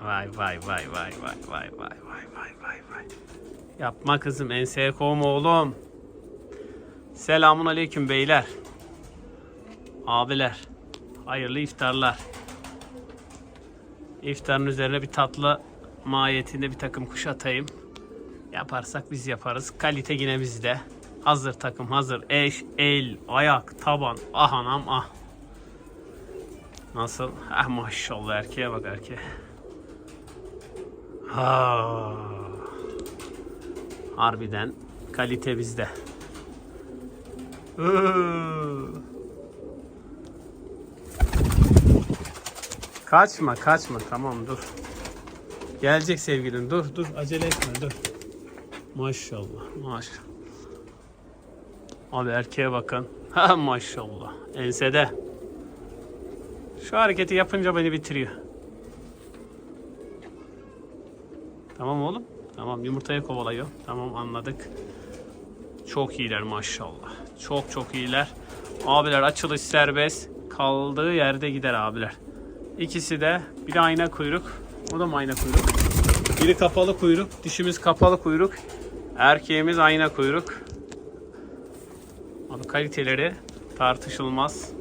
Vay vay vay vay vay vay vay vay vay vay vay. Yapma kızım enseye kovma oğlum. Selamun aleyküm beyler. Abiler. Hayırlı iftarlar. İftarın üzerine bir tatlı mahiyetinde bir takım kuş atayım. Yaparsak biz yaparız. Kalite yine bizde. Hazır takım hazır. Eş, el, ayak, taban. Ah anam ah. Nasıl? Ah maşallah erkeğe bak erkeğe. Ha. Harbiden kalite bizde. Kaçma kaçma tamam dur. Gelecek sevgilin dur dur acele etme dur. Maşallah maşallah. Abi erkeğe bakın. Ha maşallah. Ensede. Şu hareketi yapınca beni bitiriyor. Tamam oğlum. Tamam yumurtayı kovalıyor. Tamam anladık. Çok iyiler maşallah. Çok çok iyiler. Abiler açılış serbest. Kaldığı yerde gider abiler. İkisi de biri ayna kuyruk. O da mı ayna kuyruk? Biri kapalı kuyruk. Dişimiz kapalı kuyruk. Erkeğimiz ayna kuyruk. Abi kaliteleri tartışılmaz.